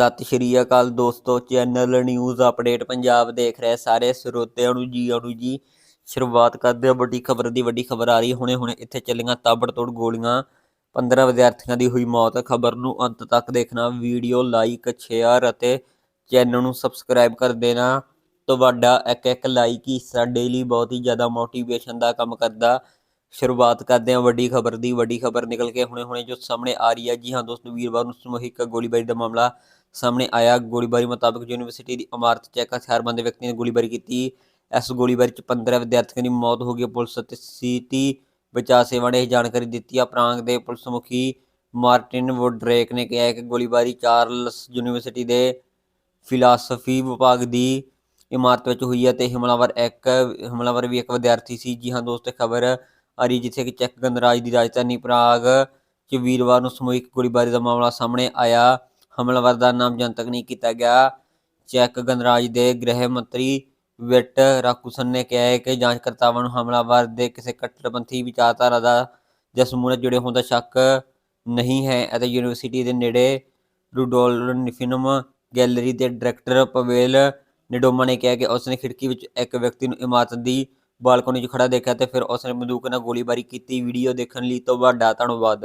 ਸਤਿ ਸ਼੍ਰੀ ਅਕਾਲ ਦੋਸਤੋ, channel news update Punjab ਦੇਖ ਰਹੇ ਸਾਰੇ ਸਰੋਤਿਆਂ ਨੂੰ ਜੀ ਆਣੂ ਜੀ। ਸ਼ੁਰੂਆਤ ਕਰਦੇ ਹਾਂ ਵੱਡੀ ਖਬਰ ਦੀ, ਵੱਡੀ ਖਬਰ ਆ ਰਹੀ ਹੁਣੇ ਹੁਣੇ ਇੱਥੇ ਚੱਲੀਆਂ ਤਾਬੜਤੋੜ ਗੋਲੀਆਂ। 15 ਵਿਦਿਆਰਥੀਆਂ ਦੀ ਹੋਈ ਮੌਤ। ਖਬਰ ਨੂੰ ਅੰਤ ਤੱਕ ਦੇਖਣਾ, ਵੀਡੀਓ ਲਾਈਕ, ਸ਼ੇਅਰ ਅਤੇ ਚੈਨਲ ਨੂੰ ਸਬਸਕ੍ਰਾਈਬ ਕਰ ਦੇਣਾ। ਤੁਹਾਡਾ ਇੱਕ ਇੱਕ ਲਾਈਕ ਹੀ ਸਾਡੇ ਲਈ ਬਹੁਤ ਹੀ ਜ਼ਿਆਦਾ ਮੋਟੀਵੇਸ਼ਨ ਦਾ ਕੰਮ ਕਰਦਾ। ਸ਼ੁਰੂਆਤ ਕਰਦੇ ਹਾਂ ਵੱਡੀ ਖਬਰ ਦੀ, ਵੱਡੀ ਖਬਰ ਨਿਕਲ ਕੇ ਹੁਣੇ ਹੁਣੇ ਜੋ ਸਾਹਮਣੇ ਆ ਰਹੀ ਹੈ। ਜੀ ਹਾਂ ਦੋਸਤੋ, ਵੀਰਵਾਰ ਨੂੰ ਸਮੂਹਿਕ ਗੋਲੀਬਾਰੀ ਦਾ ਮਾਮਲਾ ਸਾਹਮਣੇ ਆਇਆ ਗੋਲੀਬਾਰੀ ਮੁਤਾਬਕ ਯੂਨੀਵਰਸਿਟੀ ਦੀ ਇਮਾਰਤ 'ਚ ਇੱਕ ਹਥਿਆਰਬੰਦ ਵਿਅਕਤੀ ਨੇ ਗੋਲੀਬਾਰੀ ਕੀਤੀ। ਇਸ ਗੋਲੀਬਾਰੀ 'ਚ 15 ਵਿਦਿਆਰਥੀਆਂ ਦੀ ਮੌਤ ਹੋ ਗਈ। ਪੁਲਿਸ ਅਤੇ ਸੀਟੀ ਬਚਾਅ ਸੇਵਾ ਨੇ ਇਹ ਜਾਣਕਾਰੀ ਦਿੱਤੀ। ਆ ਪ੍ਰਾਂਗ ਦੇ ਪੁਲਿਸ ਮੁਖੀ ਮਾਰਟਿਨ ਵੋਡਰੇਕ ਨੇ ਕਿਹਾ ਕਿ ਗੋਲੀਬਾਰੀ ਚਾਰਲਸ ਯੂਨੀਵਰਸਿਟੀ ਦੇ ਫਿਲਾਸਫੀ ਵਿਭਾਗ ਦੀ ਇਮਾਰਤ ਵਿੱਚ ਹੋਈ ਹੈ ਤੇ ਹਮਲਾਵਰ ਇੱਕ, ਹਮਲਾਵਰ ਵੀ ਇੱਕ ਵਿਦਿਆਰਥੀ ਸੀ। ਜੀ ਹਾਂ, ਦੋਸਤ ਖਬਰ ਆ ਰਹੀ ਜਿੱਥੇ ਕਿ ਚੈੱਕ ਗਣਰਾਜ ਦੀ ਰਾਜਧਾਨੀ ਪ੍ਰਾਗ 'ਚ ਵੀਰਵਾਰ ਨੂੰ ਸਮੂਹਿਕ ਗੋਲੀਬਾਰੀ ਦਾ ਮਾਮਲਾ ਸਾਹਮਣੇ ਆਇਆ। ਹਮਲਾਵਰ ਦਾ ਨਾਮ ਜਨਤਕ ਨਹੀਂ ਕੀਤਾ ਗਿਆ। ਚੈੱਕ ਗਣਰਾਜ ਦੇ ਗ੍ਰਹਿ ਮੰਤਰੀ ਵਿਟ ਰਾਕੂਸਨ ਨੇ ਕਿਹਾ ਹੈ ਕਿ ਜਾਂਚਕਰਤਾਵਾਂ ਨੂੰ ਹਮਲਾਵਰ ਦੇ ਕਿਸੇ ਕੱਟੜਪੰਥੀ ਵਿਚਾਰਧਾਰਾ ਦਾ ਜਾਂ ਸਮੂਹ ਨਾਲ ਜੁੜੇ ਹੋਣ ਦਾ ਸ਼ੱਕ ਨਹੀਂ ਹੈ ਅਤੇ ਯੂਨੀਵਰਸਿਟੀ ਦੇ ਨੇੜੇ ਰੂਡੋਲਫਿਨਮ ਗੈਲਰੀ ਦੇ ਡਾਇਰੈਕਟਰ ਪਵੇਲ ਨਿਡੋਮਾ ਨੇ ਕਿਹਾ ਕਿ ਉਸਨੇ ਖਿੜਕੀ ਵਿੱਚ ਇੱਕ ਵਿਅਕਤੀ ਨੂੰ ਇਮਾਰਤ ਦੀ ਬਾਲਕੋਨੀ 'ਚ ਖੜਾ ਦੇਖਿਆ ਤੇ ਫਿਰ ਉਸਨੇ ਬੰਦੂਕ ਨਾਲ ਗੋਲੀਬਾਰੀ ਕੀਤੀ। ਵੀਡੀਓ ਦੇਖਣ ਲਈ ਤੁਹਾਡਾ ਧੰਨਵਾਦ